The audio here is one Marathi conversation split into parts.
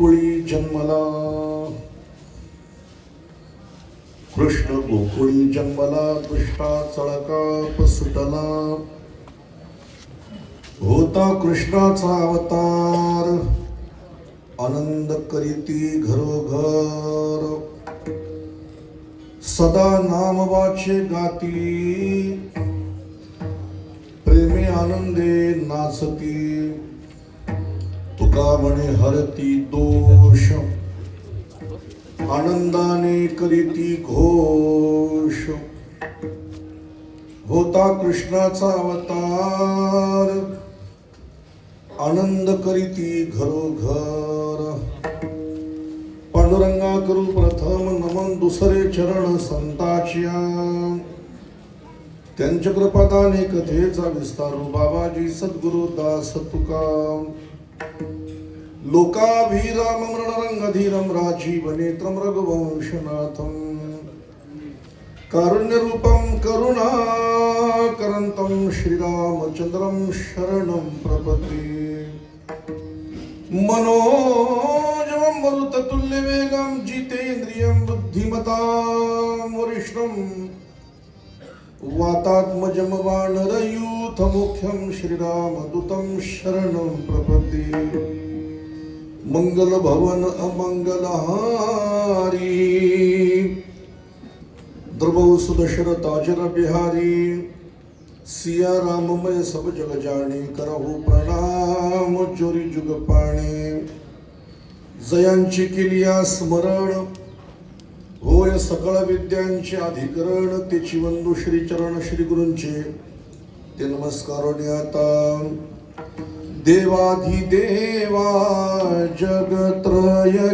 गोकुळी जन्मला. कृष्ण गोकुळी जन्मला कृष्णा चळका पसुटला. होता कृष्णाचा अवतार. आनंद करीती घरोघर. सदा नाम वाचे गाती. प्रेमी आनंदे नाचती. तुका म्हणे हरती दोष. आनंदाने करीती घोष. होता कृष्णाचा अवतार. आनंद करीती घरोघर. पांडुरंगा करू प्रथम नमन दुसरे चरण संताच्या. त्यांच्या कृपादाने कथेचा विस्तारू बाबाजी सद्गुरु दास तुका. లోకాభిరామం రణరంగధీరం రాజీవనేత్రం రఘువంశనాథం. కారుణ్యరూపం కరుణాకరంతం శ్రీరామచంద్రం శరణం ప్రపతి. మనోజమం మరుతతుల్యవేగం జితేంద్రియం బుద్ధిమతాం వరిష్ణం वातात्मजं वानरयूथमुख्यं श्रीरामदूतं शरणं प्रपद्ये। मङ्गलभवन अमङ्गलहारी द्रवौ सुदशरथाचर बिहारी सिया राममय सब जग जाणे करहु प्रणाम चोरी जुग पाणे। जयांची किलिया स्मरण होय सकळ विद्यांचे अधिकरण ते चिवंदू श्री चरण श्री गुरूंचे ते नमस्कार आता देवाधिदेवा जगत्रय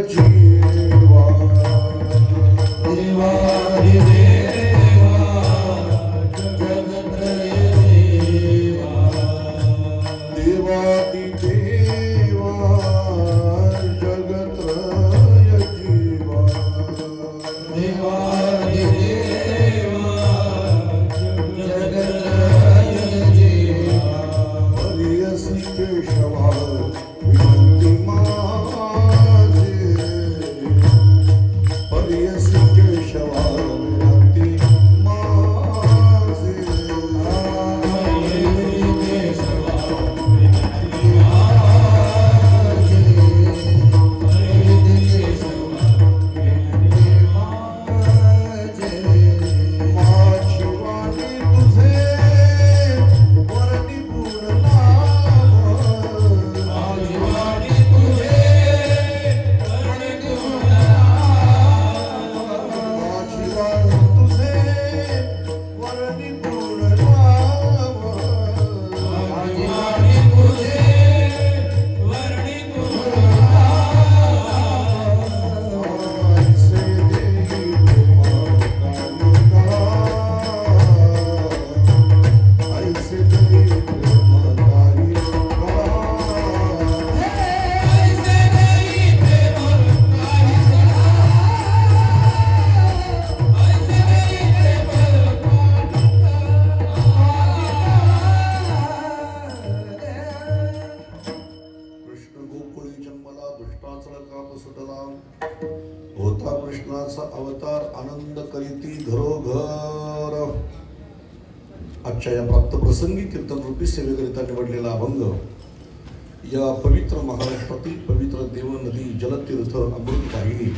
या पवित्र महाराष्ट्रातील पवित्र देव नदी जलतीर्थ अमृत वाहिनी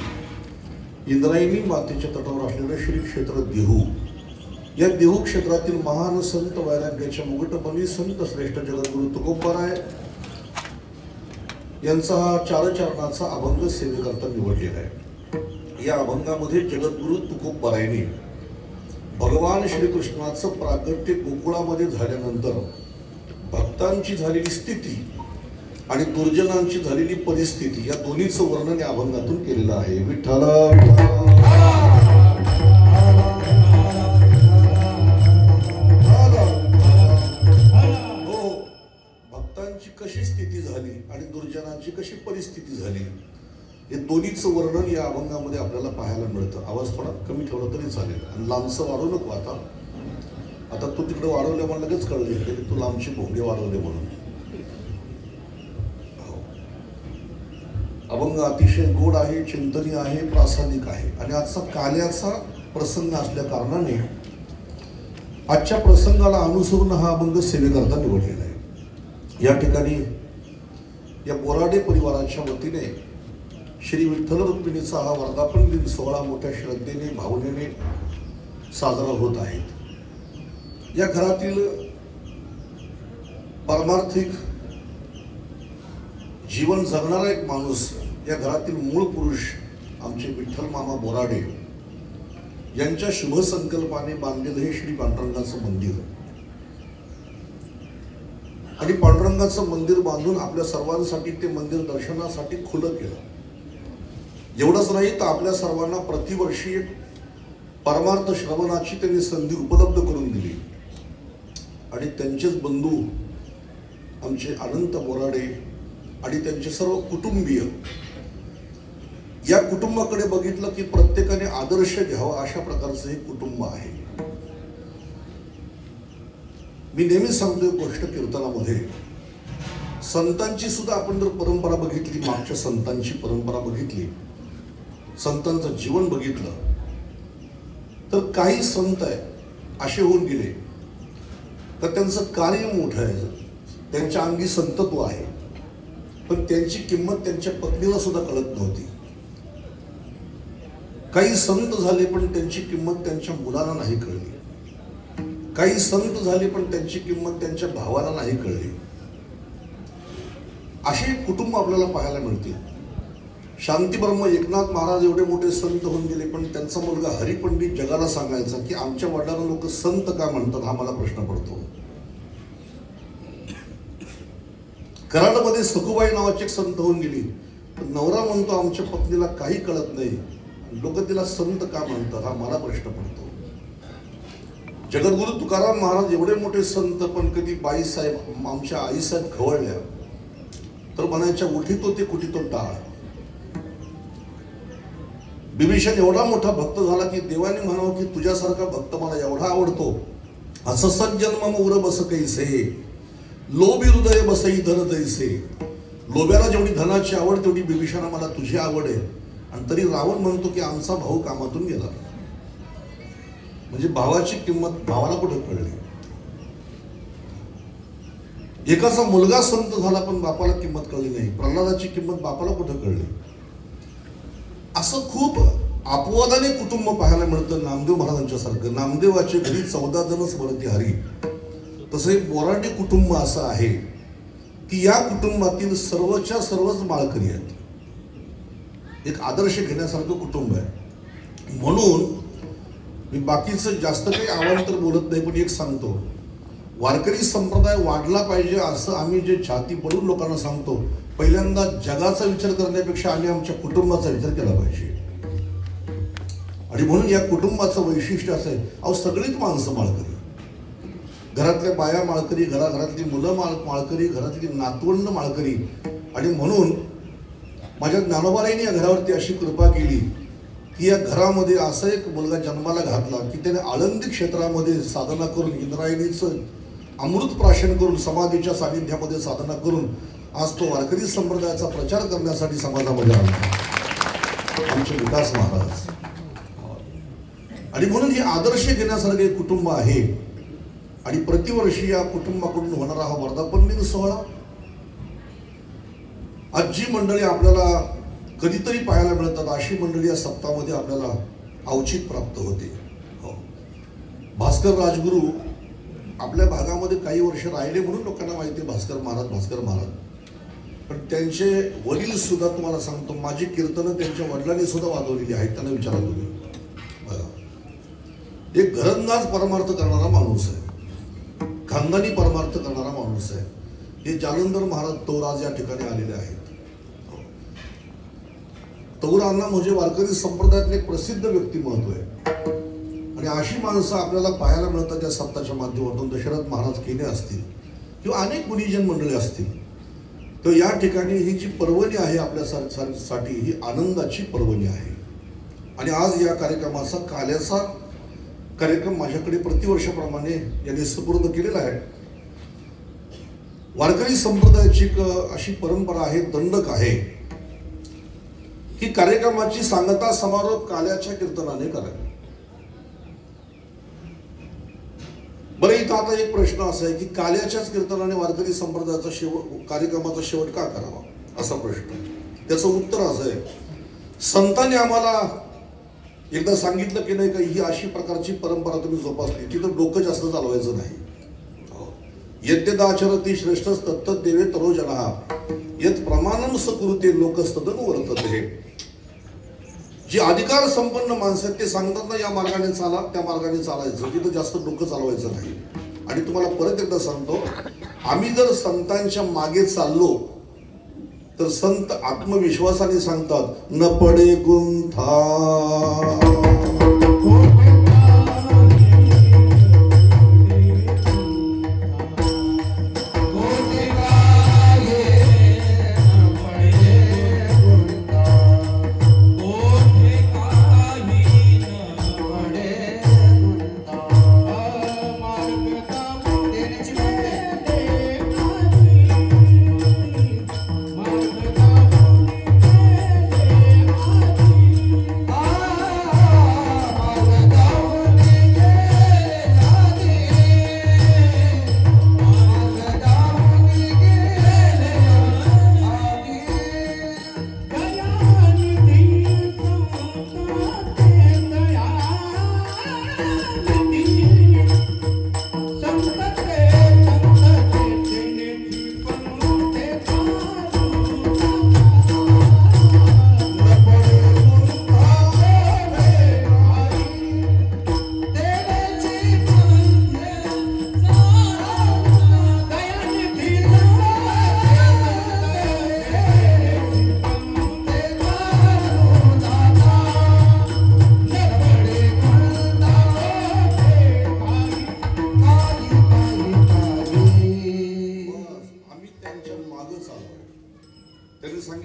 इंद्रायणी मातेच्या तटावर असलेलं श्री क्षेत्र देहू. या देहू क्षेत्रातील महान संत वैराग्याच्या मुकुटपणी संत श्रेष्ठ जगद्गुरु तुकोबाराय यांचा हा चारचरणाचा अभंग सेवेकरता निवडलेला आहे. या अभंगामध्ये जगद्गुरु तुकोबारायने भगवान श्रीकृष्णाचं प्रागट्य गोकुळामध्ये झाल्यानंतर भक्तांची झालेली स्थिती आणि दुर्जनांची झालेली परिस्थिती या दोन्हीचं वर्णन या अभंगातून केलेलं आहे. विठ्ठल हो भक्तांची कशी स्थिती झाली आणि दुर्जनांची कशी परिस्थिती झाली हे दोन्हीचं वर्णन या अभंगामध्ये आपल्याला पाहायला मिळतं. आवाज थोडा कमी ठेवला तरी चालेल. आणि लांबचं वाढू नको आता. आता तू तिकडे वाढवले मला लगेच कळले की तू लांबची भोंगे वाढवले म्हणून. हो. अभंग अतिशय गोड आहे चिंतनीय आहे प्रासादिक आहे. आणि आजचा काल्याचा प्रसंग असल्या कारणाने आजच्या प्रसंगाला अनुसरून हा अभंग सेवेकरता निवडलेला आहे. या ठिकाणी या बोराडे परिवाराच्या वतीने श्री विठ्ठल रुक्मिणीचा हा वर्धापन दिन सोहळा मोठ्या श्रद्धेने भावनेने साजरा होत आहे. या घरातील पारमार्थिक जीवन जगणारा एक माणूस या घरातील मूळ पुरुष आमचे विठ्ठल मामा बोराडे यांच्या शुभ संकल्पाने बांधलेलं हे श्री पांडुरंगाचं मंदिर. आणि पांडुरंगाचं मंदिर बांधून आपल्या सर्वांसाठी ते मंदिर दर्शनासाठी खुलं केलं. एवढंच नाही तर आपल्या सर्वांना प्रतिवर्षी एक परमार्थ श्रवणाची त्यांनी संधी उपलब्ध करून दिली. आणि त्यांचेच बंधू आमचे अनंत बोराडे आणि त्यांचे सर्व कुटुंबीय या कुटुंबाकडे बघितलं की प्रत्येकाने आदर्श घ्यावा अशा प्रकारचं हे कुटुंब आहे. मी नेहमीच सांगतो गोष्ट कीर्तनामध्ये संतांची सुद्धा आपण जर परंपरा बघितली मागच्या संतांची परंपरा बघितली संतांचं जीवन बघितलं तर काही संत आहे असे होऊन गेले. तर त्यांचं कार्य मोठं आहे. त्यांच्या अंगी संतत्व आहे. पण त्यांची किंमत त्यांच्या पत्नीला सुद्धा कळत नव्हती. काही संत झाले पण त्यांची किंमत त्यांच्या मुलाला नाही कळली. काही संत झाले पण त्यांची किंमत त्यांच्या भावाला नाही कळली. असे कुटुंब आपल्याला पाहायला मिळतील शांतीब्रह्म एकनाथ महाराज एवढे मोठे संत होऊन गेले पण त्यांचा मुलगा हरिपंडित जगाला सांगायचा की आमच्या वडिलांना लोक संत का म्हणतात हा मला प्रश्न पडतो. कराडमध्ये सखुबाई नावाची एक संत होऊन गेली. नवरा म्हणतो आमच्या पत्नीला काही कळत नाही. लोक तिला संत का म्हणतात हा मला प्रश्न पडतो. जगद्गुरु तुकाराम महाराज एवढे मोठे संत पण कधी बाईसाहेब आमच्या आईसाहेब खवळल्या. तर म्हणायच्या उठीतो ते कुठीतो टाळ. विभीषण एवढा मोठा भक्त झाला की देवाने म्हणावं की तुझ्यासारखा भक्त मला एवढा आवडतो. असं सज्जन्म उर बस कैसे? लोभी हृदय बसई धन दैसे लोभ्याला जेवढी धनाची आवड तेवढी बिभीषणा मला तुझी आवड आहे. आणि तरी रावण म्हणतो की आमचा भाऊ कामातून गेला. म्हणजे भावाची किंमत भावाला कुठे कळली? एकाचा मुलगा संत झाला पण बापाला किंमत कळली नाही. प्रल्हादाची किंमत बापाला कुठे कळली? असं खूप अपवादाने कुटुंब पाहायला मिळतं. नामदेव महाराजांच्या सारखं नामदेवाचे घरी चौदा जण स्मरती हरी. तसं हे बोराटे कुटुंब असं आहे की या कुटुंबातील सर्वच्या सर्वच माळकरी आहेत. एक आदर्श घेण्यासारखं कुटुंब आहे. म्हणून मी बाकीचं जास्त काही आव्हान बोलत नाही पण एक सांगतो. वारकरी संप्रदाय वाढला पाहिजे असं आम्ही जे छाती पडून लोकांना सांगतो पहिल्यांदा जगाचा विचार करण्यापेक्षा आम्ही आमच्या कुटुंबाचा विचार केला पाहिजे. आणि म्हणून या कुटुंबाचं वैशिष्ट्य असं आहे अहो सगळीच माणसं माळकरी. घरातल्या बाया माळकरी घराघरातली मुलं माळ माळकरी घरातली नातवंड माळकरी. आणि म्हणून माझ्या ज्ञानोबाराईने या घरावरती अशी कृपा केली की या घरामध्ये असा एक मुलगा जन्माला घातला की त्याने आळंदी क्षेत्रामध्ये साधना करून इंद्रायणीचं अमृत प्राशन करून समाधीच्या सानिध्यामध्ये साधना करून आज तो वारकरी संप्रदायाचा प्रचार करण्यासाठी समाजामध्ये आला. आमचे विकास महाराज. आणि म्हणून हे आदर्श घेण्यासारखे कुटुंब आहे. आणि प्रतिवर्षी या कुटुंबाकडून होणारा हा वर्धापन दिन सोहळा. आज जी मंडळी आपल्याला कधीतरी पाहायला मिळतात. अशी मंडळी या सप्ताहामध्ये आपल्याला औचित प्राप्त होते. हो. भास्कर राजगुरू आपल्या भागामध्ये काही वर्ष राहिले म्हणून लोकांना माहिती आहे भास्कर महाराज भास्कर महाराज. पण त्यांचे वडील सुद्धा तुम्हाला सांगतो माझी कीर्तनं त्यांच्या वडिलांनी सुद्धा वाजवलेली आहेत त्यांना विचारा तुम्ही. बघा. एक घरंदाज परमार्थ करणारा माणूस आहे. खानदानी परमार्थ करणारा माणूस आहे. हे जालंधर महाराज तौराज या ठिकाणी आलेले आहेत. तौरांना म्हणजे वारकरी संप्रदायातले एक प्रसिद्ध व्यक्तिमत्व आहे. आणि अशी माणसं आपल्याला पाहायला मिळतात त्या सप्ताच्या माध्यमातून दशरथ महाराज केले असतील किंवा अनेक गुणीजन मंडळी असतील. तर या ठिकाणी ही जी पर्वणी आहे आपल्या सा- सा- साठी ही आनंदाची पर्वणी आहे. आणि आज या कार्यक्रमाचा काल्याचा कार्यक्रम माझ्याकडे प्रतिवर्षाप्रमाणे यांनी सुपूर्द केलेला आहे. वारकरी संप्रदायाची अशी परंपरा आहे दंडक आहे. ही कार्यक्रमाची सांगता समारोप काल्याच्या कीर्तनाने करावी. बरं इथं आता एक प्रश्न असा आहे की काल्याच्याच कीर्तनाने वारकरी संप्रदायाचा शेवट कार्यक्रमाचा शेवट का करावा असा प्रश्न त्याचं उत्तर असं आहे. संतांनी आम्हाला एकदा सांगितलं की नाही का ही अशी प्रकारची परंपरा तुम्ही जोपासली तिथं डोकं जास्त चालवायचं नाही. हो. यद्यदाचरती श्रेष्ठ तत्त देवे तरो जना यत प्रमाणम सकृते लोकस्तदन वर्तते. जी अधिकार संपन्न माणसं आहेत ते सांगतात ना या मार्गाने चाला त्या मार्गाने चालायचं. तिथं जास्त डोकं चालवायचं नाही. आणि तुम्हाला परत एकदा सांगतो आम्ही जर संतांच्या मागे चाललो तर संत आत्मविश्वासाने सांगतात न पडे गुंथा.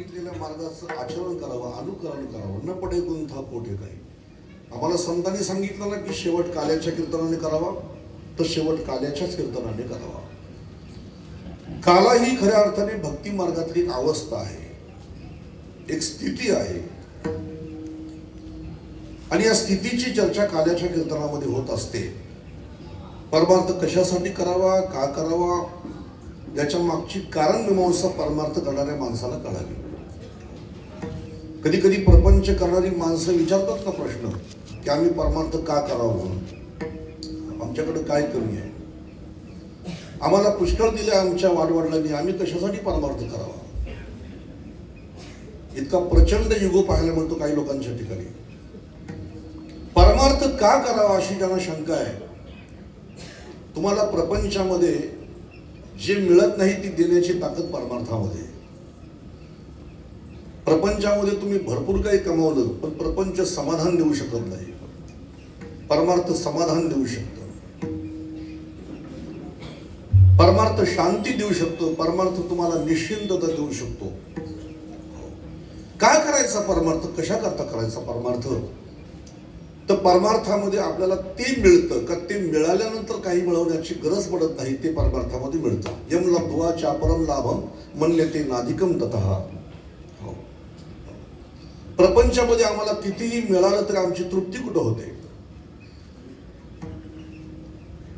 सांगितलेल्या मार्गाचं आचरण करावं अनुकरण करावं न पडे गुंथा पोटे काही. आम्हाला संतांनी सांगितलं ना की शेवट काल्याच्या कीर्तनाने करावा तर शेवट काल्याच्याच कीर्तनाने करावा. काला ही खऱ्या अर्थाने भक्ती मार्गातली एक अवस्था आहे. एक स्थिती आहे. आणि या स्थितीची चर्चा काल्याच्या कीर्तनामध्ये होत असते. परमार्थ कशासाठी करावा का करावा याच्या मागची कारण मीमांसा परमार्थ करणाऱ्या माणसाला कळावी कधी कधी प्रपंच करणारी माणसं विचारतात का प्रश्न की आम्ही परमार्थ का करावा म्हणून? आमच्याकडे काय कमी आहे? आम्हाला पुष्कळ दिलं आमच्या वाडवडिलांनी आम्ही कशासाठी परमार्थ करावा? इतका प्रचंड युगो पाहायला मिळतो काही लोकांच्या ठिकाणी. परमार्थ का करावा अशी ज्यांना शंका आहे? तुम्हाला प्रपंचामध्ये जे मिळत नाही ती देण्याची ताकद परमार्थामध्ये. आहे. प्रपंचामध्ये तुम्ही भरपूर काही कमावलं पण प्रपंच समाधान देऊ शकत नाही. परमार्थ समाधान देऊ शकतो. परमार्थ शांती देऊ शकतो परमार्थ तुम्हाला निश्चिंतता देऊ शकतो. काय करायचा परमार्थ? कशा करता करायचा परमार्थ? तर परमार्थामध्ये आपल्याला ते मिळतं का? ते मिळाल्यानंतर काही मिळवण्याची गरज पडत नाही ते परमार्थामध्ये मिळतं. यम लब्ध्वा चापरम लाभम म्हणले ते नाधिकम तत. प्रपंचामध्ये आम्हाला कितीही मिळालं तरी आमची तृप्ती कुठं होते?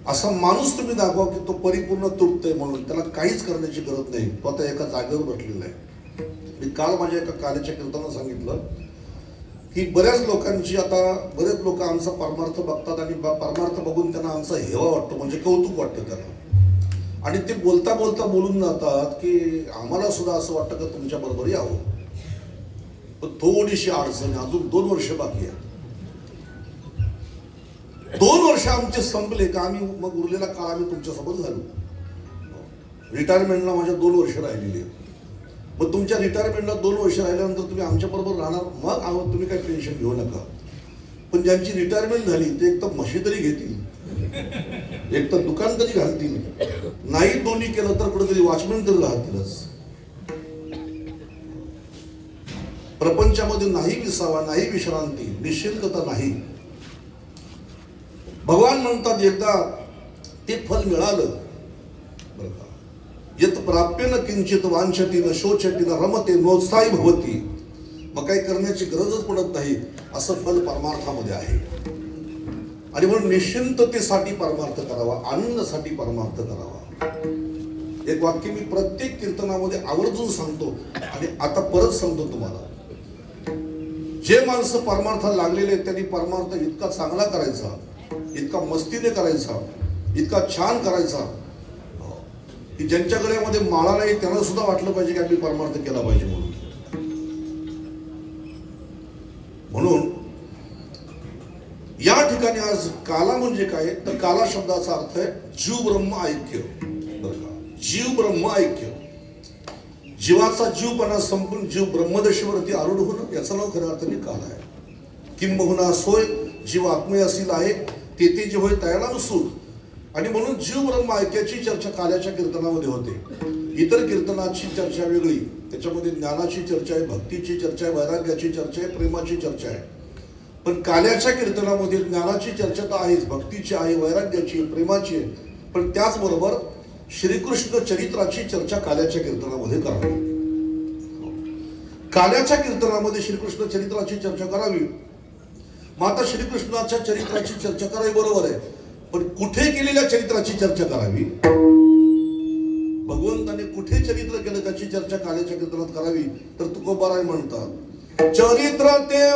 असा माणूस तुम्ही दाखवा की तो परिपूर्ण तृप्त आहे म्हणून. त्याला काहीच करण्याची गरज नाही. तो आता एका जागेवर बसलेला आहे. मी काल माझ्या एका कार्याच्या कीर्तनात सांगितलं की बऱ्याच लोकांची आता बरेच लोक आमचा परमार्थ बघतात आणि परमार्थ बघून त्यांना आमचा हेवा वाटतो म्हणजे कौतुक वाटतं त्यांना. आणि ते बोलता बोलता बोलून जातात की आम्हाला सुद्धा असं वाटतं का तुमच्या बरोबर यावं पण थोडीशी अडचण आहे अजून दोन वर्ष बाकी आहे दोन वर्ष आमचे संपले का आम्ही मग उरलेला काळ आम्ही तुमच्यासोबत घालू. रिटायरमेंटला माझ्या दोन वर्ष राहिलेली आहेत. मग तुमच्या रिटायरमेंटला दोन वर्ष राहिल्यानंतर तुम्ही आमच्या बरोबर राहणार मग आहोत तुम्ही काही टेन्शन घेऊ नका. पण ज्यांची रिटायरमेंट झाली ते एक तर म्हशी तरी घेतील. एक तर दुकान तरी घालतील. नाही दोन्ही केलं तर कुठेतरी वॉचमॅन तरी राहतीलच. प्रपंचामध्ये नाही विसावा नाही विश्रांती निश्चिंतता नाही. भगवान म्हणतात एकदा ते फल मिळालं. बरं का. येत प्राप्य न किंचित वांछती न शोचती न रमते नोत्साही भवती. मग काही करण्याची गरजच पडत नाही. असं फल परमार्थामध्ये आहे. आणि म्हणून निश्चिंततेसाठी परमार्थ करावा आनंदासाठी परमार्थ करावा. एक वाक्य मी प्रत्येक कीर्तनामध्ये आवर्जून सांगतो आणि आता परत सांगतो तुम्हाला. जे माणसं परमार्थाला लागलेले आहेत त्यांनी परमार्थ इतका चांगला करायचा इतका मस्तीने करायचा इतका छान करायचा की ज्यांच्याकडे मध्ये माळा नाही त्यांना सुद्धा वाटलं पाहिजे की आम्ही परमार्थ केला पाहिजे म्हणून. म्हणून या ठिकाणी आज काला म्हणजे काय? तर काला शब्दाचा अर्थ आहे जीव ब्रह्म ऐक्य जीव ब्रह्म ऐक्य. जीवाचा जीवपणा संपून जीव ब्रह्मदशेवरती आरूढ होणं याचं नाव खऱ्या अर्थाने काल आहे. किंबहुना सोय जीव आत्मय असील आहे तेथे जे होय तयाला सूत आणि म्हणून जीव ब्रह्म ऐक्याची चर्चा काल्याच्या कीर्तनामध्ये होते. इतर कीर्तनाची चर्चा वेगळी त्याच्यामध्ये ज्ञानाची चर्चा आहे भक्तीची चर्चा आहे वैराग्याची चर्चा आहे प्रेमाची चर्चा आहे. पण काल्याच्या कीर्तनामध्ये ज्ञानाची चर्चा तर आहेच भक्तीची आहे वैराग्याची आहे, प्रेमाची आहे. पण त्याचबरोबर श्रीकृष्ण चरित्राची चर्चा काल्याच्या कीर्तनामध्ये करावी काल्याच्या कीर्तनामध्ये श्रीकृष्ण चरित्राची चर्चा करावी. माता श्रीकृष्णाच्या चरित्राची चर्चा करावी बरोबर आहे. पण कुठे केलेल्या चरित्राची चर्चा करावी? भगवंताने कुठे चरित्र केलं त्याची चर्चा काल्याच्या कीर्तनात करावी? तर तुकोबाराय म्हणतात चरित्र ते